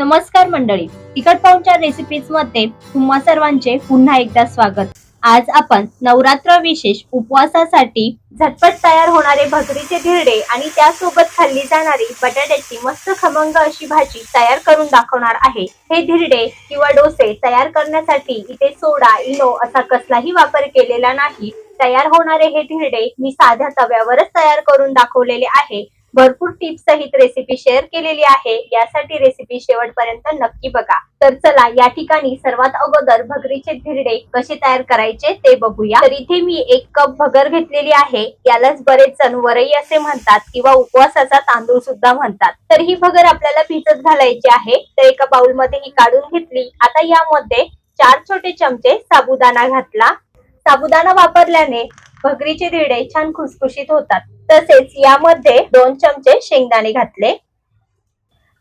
नमस्कार मंडळी. तिखट पाहुणच्या रेसिपीजमध्ये तुम्हा सर्वांचे पुन्हा एकदा स्वागत. आज आपण नवरात्र विशेष उपवासासाठी झटपट तयार होणारे भगरीचे धिरडे आणि त्यासोबत खाल्ली जाणारी बटाट्याची मस्त खमंग अशी भाजी तयार करून दाखवणार आहे. हे धिरडे किंवा डोसे तयार करण्यासाठी इथे सोडा इनो असा कसलाही वापर केलेला नाही. तयार होणारे हे धिरडे मी साध्या तव्यावरच तयार करून दाखवलेले आहे. भरपूर टिप्स सहित रेसिपी शेअर केलेली आहे. यासाठी रेसिपी शेवटपर्यंत नक्की बघा. तर चला या ठिकाणी सर्वात अगोदर भगरीचे धिरडे कसे तयार करायचे ते बघूया. तर इथे मी एक कप भगर घेतलेली आहे. यालाच बरेच जण वरई असे म्हणतात किंवा उपवासाचा तांदूळ सुद्धा म्हणतात. तर ही भगर आपल्याला भिजत घालायची आहे. तर एका बाउलमध्ये ही काढून घेतली. आता यामध्ये चार छोटे चमचे साबुदाणा घातला. साबुदाणा वापरल्याने भगरीचे धिरडे छान खुसखुशीत होतात. तसेच यामध्ये दोन चमचे शेंगदाणे घातले.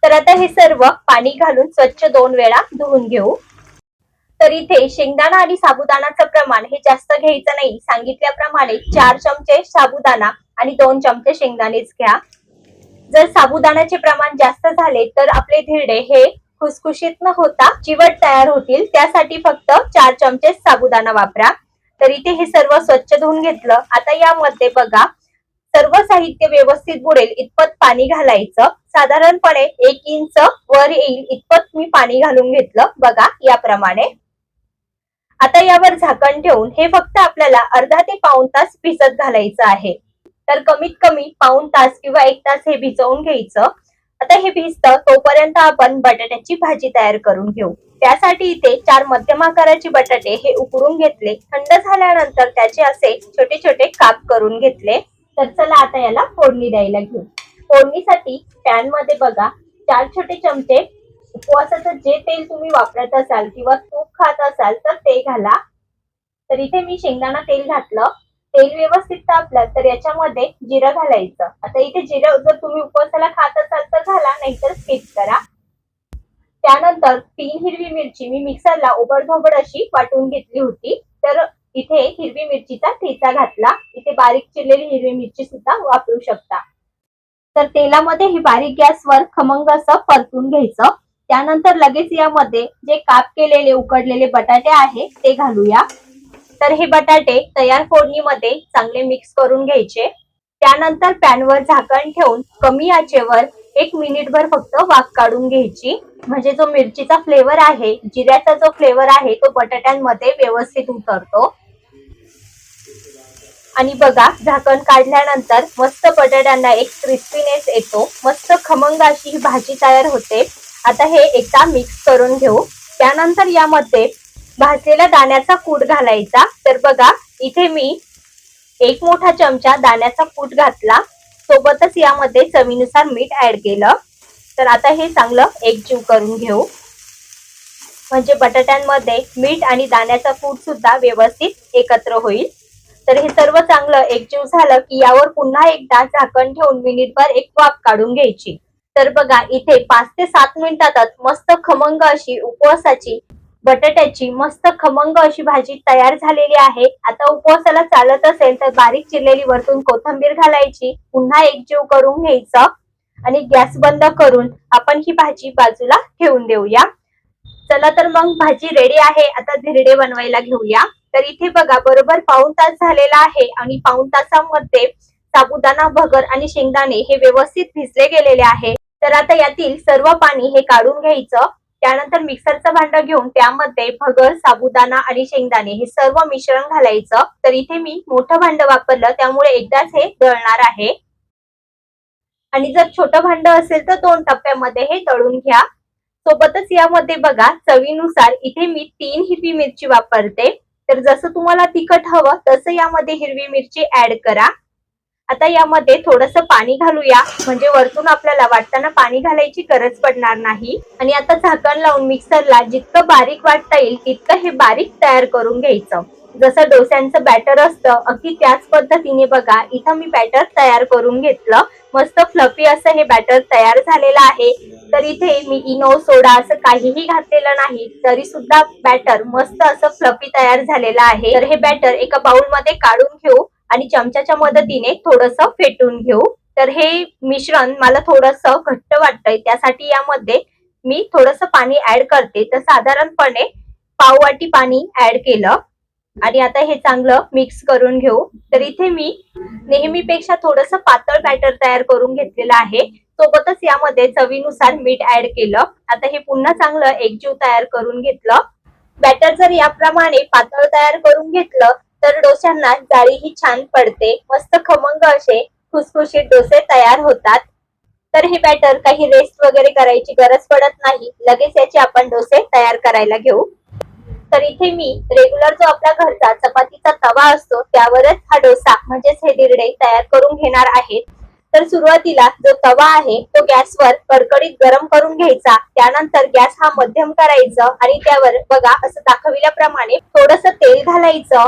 तर आता हे सर्व पाणी घालून स्वच्छ दोन वेळा धुवून घेऊ. तर इथे शेंगदाणा आणि साबुदाणाचं प्रमाण हे जास्त घ्यायचं नाही. सांगितल्याप्रमाणे चार चमचे साबुदाणा आणि दोन चमचे शेंगदाणेच घ्या. जर साबुदाण्याचे प्रमाण जास्त झाले तर आपले धिरडे हे खुसखुशीत न होता चिवट तयार होतील. त्यासाठी फक्त चार चमचे साबुदाणा वापरा. तर इथे हे सर्व स्वच्छ धुवून घेतलं. आता यामध्ये बघा सर्व साहित्य व्यवस्थित बुडेल इतपत पाणी घालायचं. साधारणपणे एक इंच वर येईल इतपत मी पाणी घालून घेतलं. बघा याप्रमाणे. आता यावर झाकण ठेवून हे फक्त आपल्याला अर्धा ते पाऊन तास भिजत घालायचं आहे. तर कमीत कमी पाऊन तास किंवा एक तास हे भिजवून घ्यायचं. आता हे भिजतं तोपर्यंत आपण बटाट्याची भाजी तयार करून घेऊ. त्यासाठी इथे चार मध्यम आकाराचे बटाटे हे उकडून घेतले. थंड झाल्यानंतर त्याचे असे छोटे छोटे काप करून घेतले. तर चला आता याला फोडणी द्यायला घेऊ. फोडणीसाठी पॅनमध्ये बघा चार छोटे चमचे उपवासाचं जे तेल तुम्ही वापरत असाल किंवा तूप खात असाल तर ते घाला. तर इथे मी शेंगदाणा तेल घातलं. तेल व्यवस्थित तापलं तर याच्यामध्ये जिरं घालायचं. आता इथे जिरं जर तुम्ही उपवासाला खात असाल तर घाला नाहीतर स्किप करा. त्यानंतर तीन हिरवी मिरची मी मिक्सरला ओबडधोबड अशी वाटून घेतली होती. तर इथे हिरवी मिरचीचा ठेचा घातला. इथे बारीक चिरलेली हिरवी मिरची सुद्धा वापरू शकता. तर तेलामध्ये हे बारीक गॅसवर खमंग असं परतून घ्यायचं. त्यानंतर लगेच यामध्ये जे काप केलेले उकडलेले बटाटे आहे ते घालूया. तर हे बटाटे तयार फोडणीमध्ये चांगले मिक्स करून घ्यायचे. त्यानंतर पॅनवर झाकण ठेवून कमी आचेवर एक मिनिटभर फक्त वाफ काढून घ्यायची. म्हणजे जो मिरचीचा फ्लेवर आहे जिऱ्याचा जो फ्लेवर आहे तो बटाट्यांमध्ये व्यवस्थित उतरतो. आणि बघा झाकण काढल्यानंतर मस्त बटाट्यांना एक क्रिस्पीनेस येतो. मस्त खमंग अशी ही भाजी तयार होते. आता हे एकदा मिक्स करून घेऊ. त्यानंतर यामध्ये भाजलेला दाण्याचा कूट घालायचा. तर बघा इथे मी एक मोठा चमचा दाण्याचा कूट घातला. सोबतच यामध्ये चवीनुसार मीठ ऍड केलं. तर आता हे चांगलं एकजीव करून घेऊ. म्हणजे बटाट्यांमध्ये मीठ आणि दाण्याचा कूट सुद्धा व्यवस्थित एकत्र होईल. तर हे सर्व चांगलं एकजीव झालं की यावर पुन्हा एकदा झाकण ठेवून मिनिटभर एक वाफ काढून घ्यायची. तर बघा इथे पाच ते सात मिनिटातच मस्त खमंग अशी उपवासाची बटाट्याची मस्त खमंग अशी भाजी तयार झालेली आहे. आता उपवासाला चालत असेल तर बारीक चिरलेली वरतून कोथंबीर घालायची. पुन्हा एकजीव करून घ्यायचं. आणि गॅस बंद करून आपण ही भाजी बाजूला ठेवून देऊया. चला तर मग भाजी रेडी आहे. आता धिरडे बनवायला घेऊया. तर इथे बघा बरोबर पाऊन तास झालेला आहे आणि पाऊन तासामध्ये साबुदाणा भगर आणि शेंगदाणे हे व्यवस्थित भिजले गेलेले आहे. तर आता यातील सर्व पाणी हे काढून घ्यायचं. त्यानंतर मिक्सरचं भांड घेऊन त्यामध्ये भगर साबुदाणा आणि शेंगदाणे हे सर्व मिश्रण घालायचं. तर इथे मी मोठं भांड वापरलं त्यामुळे एकदाच हे दळणार आहे. आणि जर छोटं भांड असेल तर दोन टप्प्यामध्ये हे दळून घ्या. सोबतच यामध्ये बघा चवीनुसार इथे मी तीन हिरवी मिरची वापरते. तर जसं तुम्हाला तिखट हवं तसं यामध्ये हिरवी मिरची ऍड करा. आता यामध्ये थोडस पाणी घालूया. म्हणजे वरतून आपल्याला वाटताना पाणी घालायची गरज पडणार नाही. आणि आता झाकण लावून मिक्सरला जितकं बारीक वाटता येईल तितकं हे बारीक तयार करून घ्यायचं. जसं डोस्यांचं बॅटर असतं अगदी त्याच पद्धतीने बघा इथं मी बॅटर तयार करून घेतलं. मस्त फ्लफी असं हे बॅटर तयार झालेलं आहे. तर इथे मी इनो सोडा असं काहीही घातलेलं नाही तरी सुद्धा बॅटर मस्त असं फ्लफी तयार झालेलं आहे. तर हे बॅटर एका बाउलमध्ये काढून घेऊ. आणि चमच्याच्या मदतीने थोडस फेटून घेऊ. तर हे मिश्रण मला थोडस घट्ट वाटतंय. त्यासाठी यामध्ये मी थोडस पाणी ऍड करते. तर साधारणपणे पाव वाटी पाणी ऍड केलं. आणि आता हे चांगलं मिक्स करून घेऊ. तर इथे मी नेहमीपेक्षा थोडस पातळ बॅटर तयार करून घेतलेलं आहे. सोबतच यामध्ये चवीनुसार मीठ ऍड केलं. आता हे पुन्हा चांगलं एकजीव तयार करून घेतलं. बॅटर जर याप्रमाणे पातळ तयार करून घेतलं तर डोश्यांना जाळीही छान पडते. मस्त खमंग असे खुसखुशीत डोसे तयार होतात. तर हे बॅटर काही रेस्ट वगैरे करायची गरज पडत नाही. लगेच याचे आपण डोसे तयार करायला घेऊ. तर इथे मी रेग्युलर जो आपला घरचा चपातीचा तवा असतो त्यावरच हा डोसा म्हणजेच हे दिरडे तयार करून घेणार आहे. तर सुरुवातीला जो तवा आहे तो गॅसवर कडकडीत गरम करून घ्यायचा. त्यानंतर गॅस हा मध्यम करायचा आणि त्यावर बघा असं दाखविल्याप्रमाणे थोडस तेल घालायचं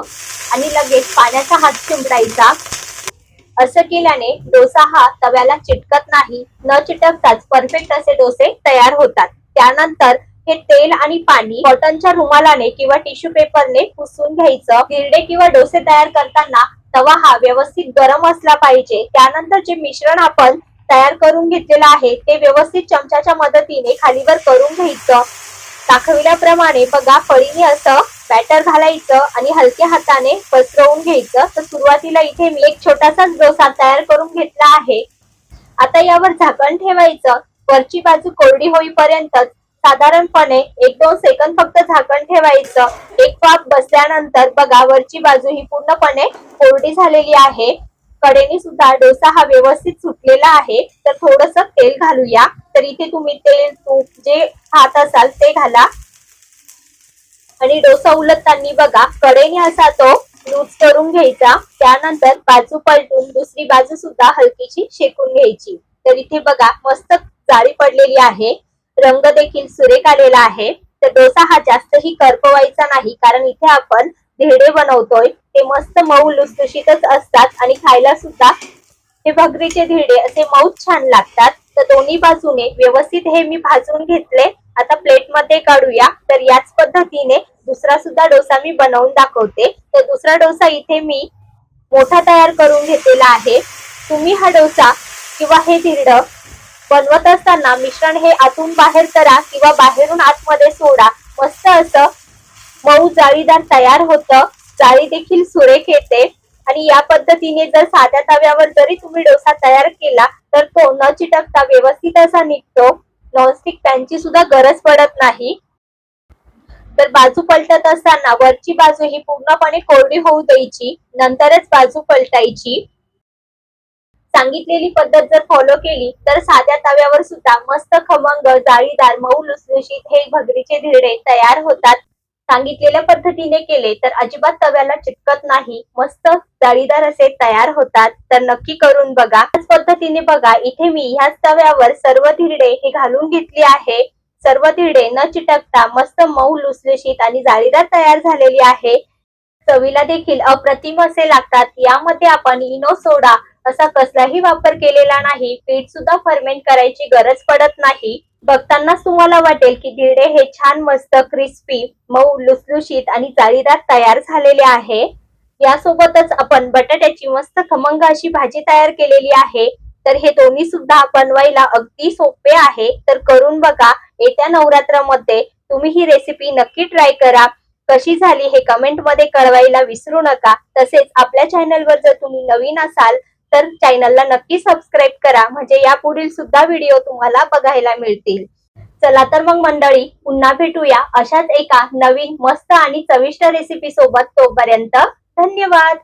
आणि लगेच पाण्याचा हात चिमडायचा असं केल्याने डोसा हा तव्याला चिटकत नाही न चिटकताच परफेक्ट असे डोसे तयार होतात. त्यानंतर हे तेल आणि पाणी कॉटनच्या रुमालाने किंवा टिश्यू पेपरने पुसून घ्यायचं. गिरडे किंवा डोसे तयार करताना तवा हा व्यवस्थित गरम असला पाहिजे. त्यानंतर जे मिश्रण आपण तयार करून घेतलेलं आहे ते व्यवस्थित चमच्याच्या मदतीने खालीवर करून घ्यायचं. दाखविल्याप्रमाणे बघा फळीने असं बॅटर घालायचं आणि हलक्या हाताने पसरवून घ्यायचं. तर सुरुवातीला इथे मी एक छोटासाच डोसा तयार करून घेतला आहे. आता यावर झाकण ठेवायचं. वरची बाजू कोरडी होईपर्यंत साधारणपणे एक दोन सेकंद फक्त झाकण ठेवायचं. एक वाफ बसल्यानंतर बघा वरची बाजू ही पूर्णपणे कोरडी झालेली आहे. कडेने सुद्धा डोसा हा व्यवस्थित सुटलेला आहे. तर थोडस तेल घालूया. तर इथे तुम्ही तेल तूप जे खात असाल ते घाला. आणि डोसा उलटताना बघा कडेने असा तो लूज करून घ्यायचा. त्यानंतर बाजू पलटून दुसरी बाजू सुद्धा हलकीशी शेकून घ्यायची. तर इथे बघा मस्त जाळी पडलेली आहे. रंग देखील सुरेख आलेला आहे. तर डोसा हा जास्तही करपवायचा नाही कारण इथे आपण धेडे बनवतोय. ते मस्त मऊ लुसलुशीतच असतात आणि खायला सुद्धा हे भगरीचे धिरडे असे मऊ छान लागतात. तर दोन्ही बाजूने व्यवस्थित हे मी भाजून घेतले. आता प्लेटमध्ये काढूया. तर याच पद्धतीने दुसरा सुद्धा डोसा मी बनवून दाखवते. तर दुसरा डोसा इथे मी मोठा तयार करून घेतलेला आहे. तुम्ही हा डोसा किंवा हे धिरड बनवत असताना मिश्रण हे आतून बाहेर करा किंवा बाहेरून आतमध्ये सोडा. मस्त असं मऊ जाळीदार तयार होतं. जाळी देखील सुरेख येते. आणि या पद्धतीने जर साध्या तव्यावर जरी तुम्ही डोसा तयार केला तर तो न चिटकता व्यवस्थित असा निघतो. नॉनस्टिक पॅनची सुद्धा गरज पडत नाही. तर बाजू पलटत असताना वरची बाजू ही पूर्णपणे कोरडी होऊ द्यायची. नंतरच बाजू पलटायची. सांगितलेली पद्धत जर फॉलो केली तर साध्या तव्यावर सुद्धा मस्त खमंग जाळीदार मऊ लुसलुशीत हे भगरीचे धिरडे तयार होतात. सांगितलेल्या पद्धतीने केले तर अजिबात तव्याला चिटकत नाही. मस्त जाळीदार असे तयार होतात. तर नक्की करून बघा. त्याच पद्धतीने बघा इथे मी ह्याच तव्यावर सर्व धिरडे हे घालून घेतली आहे. सर्व धिरडे न चिटकता मस्त मऊ लुसलुशीत आणि जाळीदार तयार झालेली आहे. चवीला देखील अप्रतिम असे लागतात. यामध्ये आपण इनो सोडा असा कसलाही वापर केलेला नाही पीठ सुद्धा फर्मेंट करायची गरज पडत नाही. बघतानाच तुम्हाला वाटेल की धिरडे हे छान मस्त क्रिस्पी मऊ लुसलुशीत आणि जाळीदार तयार झालेले आहे. यासोबतच आपण बटाट्याची मस्त खमंग अशी भाजी तयार केलेली आहे. तर हे दोन्ही सुद्धा बनवायला अगदी सोपे आहे. तर करून बघा येत्या नवरात्रामध्ये तुम्ही ही रेसिपी नक्की ट्राय करा. कशी झाली हे कमेंटमध्ये कळवायला विसरू नका. तसेच आपल्या चॅनलवर जर तुम्ही नवीन असाल तर चॅनलला नक्की सबस्क्राईब करा. म्हणजे यापुढील सुद्धा व्हिडिओ तुम्हाला बघायला मिळतील. चला तर मग मंडळी पुन्हा भेटूया अशाच एका नवीन मस्त आणि चविष्ट रेसिपी सोबत तोपर्यंत धन्यवाद!